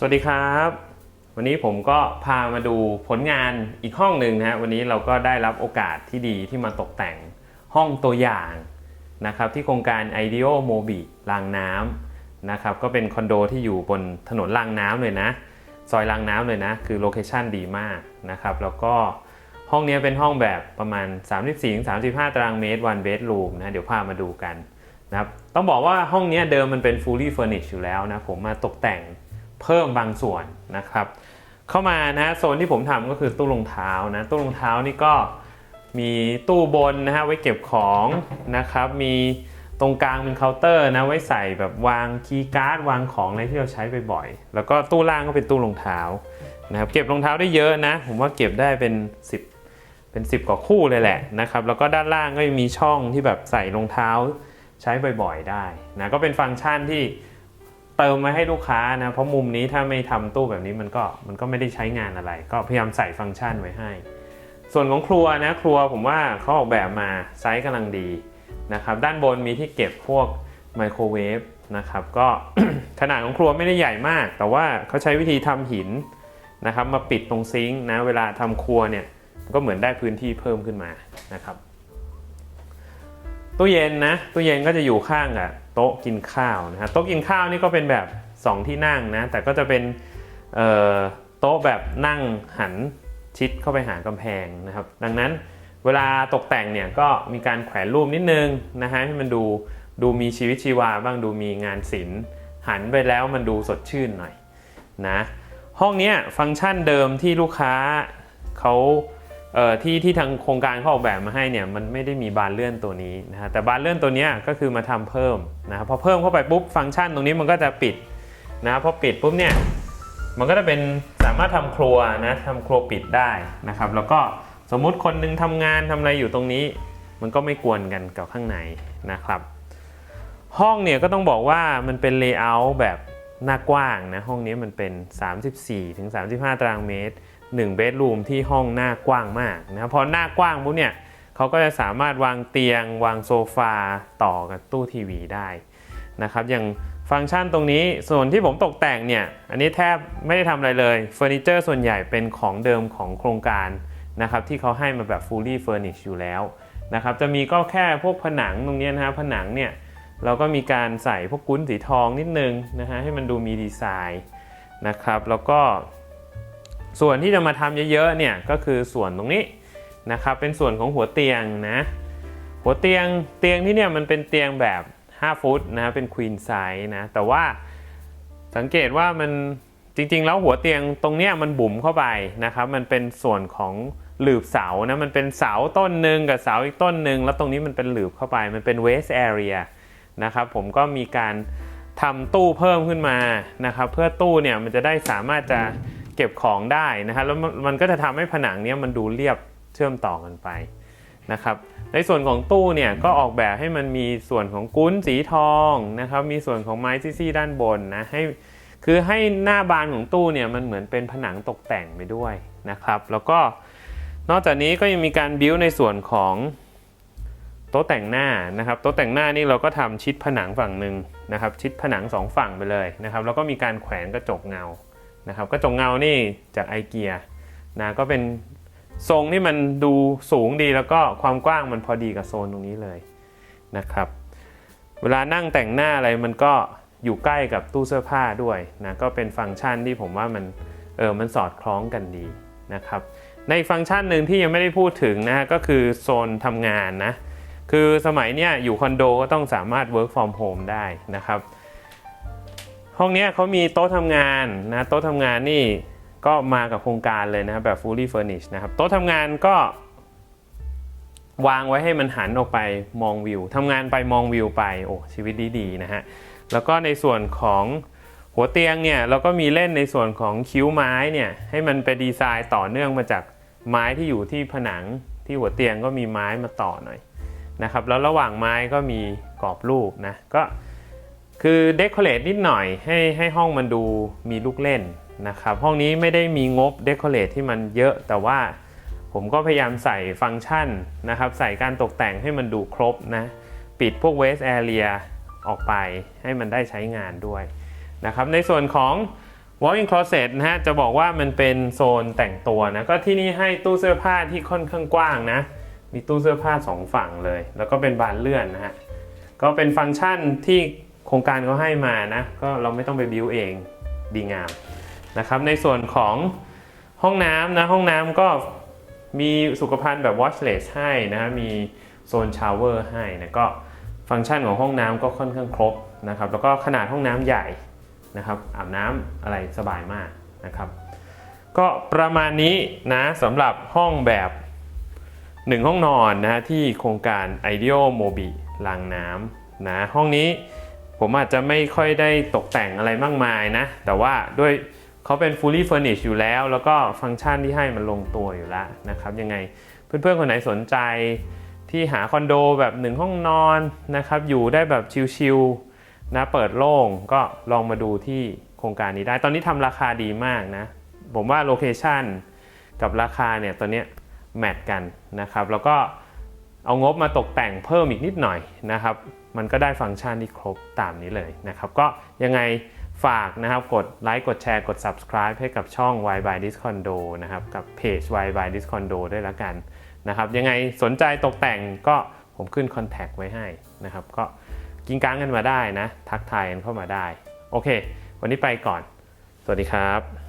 สวัสดีครับ วันนี้ผมก็พามาดูผลงานอีกห้องหนึ่งนะฮะวันนี้เราก็ได้รับโอกาสที่ดีที่มาตกแต่งห้องตัวอย่างนะครับที่โครงการ Ideo Mobi รางน้ำนะครับก็เป็นคอนโดที่อยู่บนถนนรางน้ำเลยนะ ซอยรางน้ำเลยนะ คือโลเคชั่นดีมากนะครับแล้วก็ห้องนี้เป็นห้องแบบประมาณ 34-35 ตารางเมตร one bedroom นะเดี๋ยวพามาดูกันนะครับต้องบอกว่าห้องนี้เดิมมันเป็น fully furnished อยู่แล้วนะผมมาตกแต่ง เพิ่มบางส่วนนะครับ เข้ามานะโซนที่ผมทำก็คือตู้รองเท้านะตู้รองเท้านี่ก็มีตู้บนนะฮะไว้เก็บของนะครับ มีตรงกลางเป็นเคาน์เตอร์นะไว้ใส่แบบวางคีย์การ์ดวางของอะไรที่เราใช้บ่อยๆแล้วก็ตู้ล่างก็เป็นตู้รองเท้านะครับเก็บรองเท้าได้เยอะนะ ผมว่าเก็บได้เป็น 10 เป็น 10 กว่าคู่เลยแหละนะครับแล้วก็ด้านล่างก็ยังมีช่องที่แบบใส่รองเท้าใช้บ่อยๆได้นะก็เป็นฟังก์ชันที่ เติมมาให้ลูกค้านะเพราะมุมนี้ถ้าไม่ทำตู้แบบนี้มันก็มันก็ไม่ได้ใช้งานอะไร ก็พยายามใส่ฟังก์ชันไว้ให้ ส่วนของครัวนะครัวผมว่าเขาออกแบบมาไซส์กำลังดีนะครับด้านบนมีที่เก็บพวกไมโครเวฟนะครับก็ขนาดของครัวไม่ได้ใหญ่มาก แต่ว่าเขาใช้วิธีทำหินนะครับมาปิดตรงซิงค์นะเวลาทำครัวเนี่ยก็เหมือนได้พื้นที่เพิ่มขึ้นมานะครับ ตู้เย็นนะตู้เย็นก็จะอยู่ข้างกับโต๊ะกินข้าวนะฮะโต๊ะกินข้าวนี่ก็เป็นแบบ 2 ที่นั่งนะแต่ก็จะเป็นโต๊ะแบบนั่งหันชิดเข้าไปหากำแพงนะครับ ดังนั้นเวลาตกแต่งเนี่ยก็มีการแขวนรูปนิดนึงนะฮะให้มันดูดูมีชีวิตชีวาบ้างดูมีงานศิลป์หันไปแล้วมันดูสดชื่นหน่อยนะห้องนี้ฟังก์ชันเดิมที่ลูกค้าเขา เอ่อที่ที่ทางโครงการเขาออกแบบมาให้เนี่ยมันไม่ได้มีบานเลื่อนตัวนี้นะฮะแต่บานเลื่อนตัวนี้ก็คือมาทำเพิ่มนะครับพอเพิ่มเข้าไปปุ๊บฟังก์ชันตรงนี้มันก็จะปิดนะพอปิดปุ๊บเนี่ยมันก็จะเป็นสามารถทำครัวนะทำครัวปิดได้นะครับแล้วก็สมมุติคนหนึงทำงานทำอะไรอยู่ตรงนี้ มันก็ไม่กวนกันกับข้างในนะครับห้องเนี่ยก็ต้องบอกว่ามันเป็นเลเยอร์แบบหน้ากว้างนะห้องนี้มันเป็น 34ถึง35 ตารางเมตร 1เบดรูมที่ห้องหน้ากว้างมากนะพอหน้ากว้างปุ๊บเนี่ยเขาก็จะสามารถวางเตียง วางโซฟาต่อกับตู้ทีวีได้นะครับอย่างฟังก์ชันตรงนี้ส่วนที่ผมตกแต่งเนี่ย อันนี้แทบไม่ได้ทำอะไรเลยเฟอร์นิเจอร์ส่วนใหญ่เป็นของเดิมของโครงการนะครับที่เขาให้มาแบบ fully furnished อยู่แล้วนะครับจะมีก็แค่พวกผนังตรงนี้นะฮะผนังเนี่ยเราก็มีการใส่พวกกุ้นสีทองนิดนึงนะฮะให้มันดูมีดีไซน์นะครับแล้วก็ ส่วนที่จะมาทำเยอะๆเนี่ยก็คือส่วนตรงนี้นะครับเป็นส่วนของหัวเตียงนะหัวเตียงเตียงที่เนี่ยมันเป็นเตียงแบบ 5 ฟุตนะเป็นควีนไซส์นะแต่ว่าสังเกตว่ามันจริงๆ แล้วหัวเตียงตรงเนี้ยมันบุ๋มเข้าไปนะครับมันเป็นส่วนของหลืบเสานะมันเป็นเสาต้นหนึ่งกับเสาอีกต้นหนึ่งแล้วตรงนี้มันเป็นหลืบเข้าไปมันเป็น waste area นะครับผมก็มีการทำตู้เพิ่มขึ้นมานะครับเพื่อตู้เนี่ยมันจะได้สามารถจะ เก็บของได้นะครับแล้วมันก็จะทำให้ผนังเนี้ยมันดูเรียบเชื่อมต่อกันไปนะครับในส่วนของตู้เนี่ยก็ออกแบบให้มันมีส่วนของกุ้นสีทองนะครับมีส่วนของไม้ซี่ๆด้านบนนะให้คือให้หน้าบานของตู้เนี่ยมันเหมือนเป็นผนังตกแต่งไปด้วยนะครับแล้วก็นอกจากนี้ก็ยังมีการบิ้วในส่วนของโต๊ะแต่งหน้านะครับโต๊ะแต่งหน้านี่เราก็ทำชิดผนังฝั่งหนึ่งนะครับชิดผนังสองฝั่งไปเลยนะครับแล้วก็มีการแขวนกระจกเงา นะครับกระจกเงานี่จากไอเกียนะก็เป็นทรงที่มันดูสูงดีแล้วก็ความกว้างมันพอดีกับโซนตรงนี้เลยนะครับ เวลานั่งแต่งหน้าอะไรมันก็อยู่ใกล้กับตู้เสื้อผ้าด้วยนะก็เป็นฟังก์ชันที่ผมว่ามันเออมันสอดคล้องกันดีนะครับ ในฟังก์ชันหนึ่งที่ยังไม่ได้พูดถึงนะก็คือโซนทำงานนะคือสมัยเนี้ยอยู่คอนโดก็ต้องสามารถ work from home ได้นะครับ ห้องนี้เขามีโต๊ะทำงานนะโต๊ะทำงานนี่ก็มากับโครงการเลยนะครับแบบ fully furnished นะครับโต๊ะทำงานก็ วางไว้ให้มันหันออกไปมองวิวทำงานไปมองวิวไปโอ้ชีวิตดีๆนะฮะแล้วก็ในส่วนของหัวเตียงเนี่ยเราก็มีเล่นในส่วนของคิ้วไม้เนี่ยให้มันไปดีไซน์ต่อเนื่องมาจากไม้ที่อยู่ที่ผนังที่หัวเตียงก็มีไม้มาต่อหน่อยนะครับแล้วระหว่างไม้ก็มีกรอบรูปนะก็ คือเดคอเรทนิดหน่อยให้ให้ห้องมันดูมีลูกเล่นนะครับ ห้องนี้ไม่ได้มีงบเดคอเรทที่มันเยอะแต่ว่าผมก็พยายามใส่ฟังก์ชันนะครับ ใส่การตกแต่งให้มันดูครบนะ ปิดพวกเวสแอเรียออกไปให้มันได้ใช้งานด้วยนะครับ ในส่วนของ walk-in closet นะฮะจะบอกว่ามันเป็นโซนแต่งตัวนะ ก็ที่นี่ให้ตู้เสื้อผ้าที่ค่อนข้างกว้างนะ มีตู้เสื้อผ้าสองฝั่งเลย แล้วก็เป็นบานเลื่อนนะฮะก็เป็นฟังก์ชันที่ โครงการเขาให้มานะก็เราไม่ต้องไปบิวเองดีงามนะครับในส่วนของห้องน้ำนะห้องน้ำก็มีสุขภัณฑ์แบบ washless ให้นะมีโซนชาวเวอร์ให้นะก็ฟังก์ชันของห้องน้ำก็ค่อนข้างครบนะครับแล้วก็ขนาดห้องน้ำใหญ่นะครับอาบน้ำอะไรสบายมากนะครับก็ประมาณนี้นะสำหรับห้องแบบ 1 ห้องนอนนะที่โครงการ Ideal Mobi รางน้ำนะห้องนี้ ผมอาจจะไม่ค่อยได้ตกแต่งอะไรมากมายนะ แต่ว่าด้วยเขาเป็น fully furnished อยู่แล้ว แล้วก็ฟังก์ชันที่ให้มันลงตัวอยู่แล้วนะครับ ยังไงเพื่อนๆ คนไหนสนใจที่หาคอนโดแบบ1ห้องนอนนะครับ อยู่ได้แบบชิลๆนะเปิดโล่งก็ลองมาดูที่โครงการนี้ได้ ตอนนี้ทำราคาดีมากนะ ผมว่าโลเคชันกับราคาเนี่ยตอนนี้แมทกันนะครับ แล้วก็ เอางบมาตกแต่งเพิ่มอีกนิดหน่อยนะครับ มันก็ได้ฟังก์ชันที่ครบตามนี้เลยนะครับ ก็ยังไงฝากนะครับกดไลค์กดแชร์กด subscribe ให้กับช่อง Y by This Condo นะครับ กับเพจ Y by This Condo ด้วยละกันนะครับ ยังไงสนใจตกแต่งก็ผมขึ้น contact ไว้ให้นะครับ ก็กินกลางกันมาได้นะ ทักทายกันเข้ามาได้ โอเค วันนี้ไปก่อน สวัสดีครับ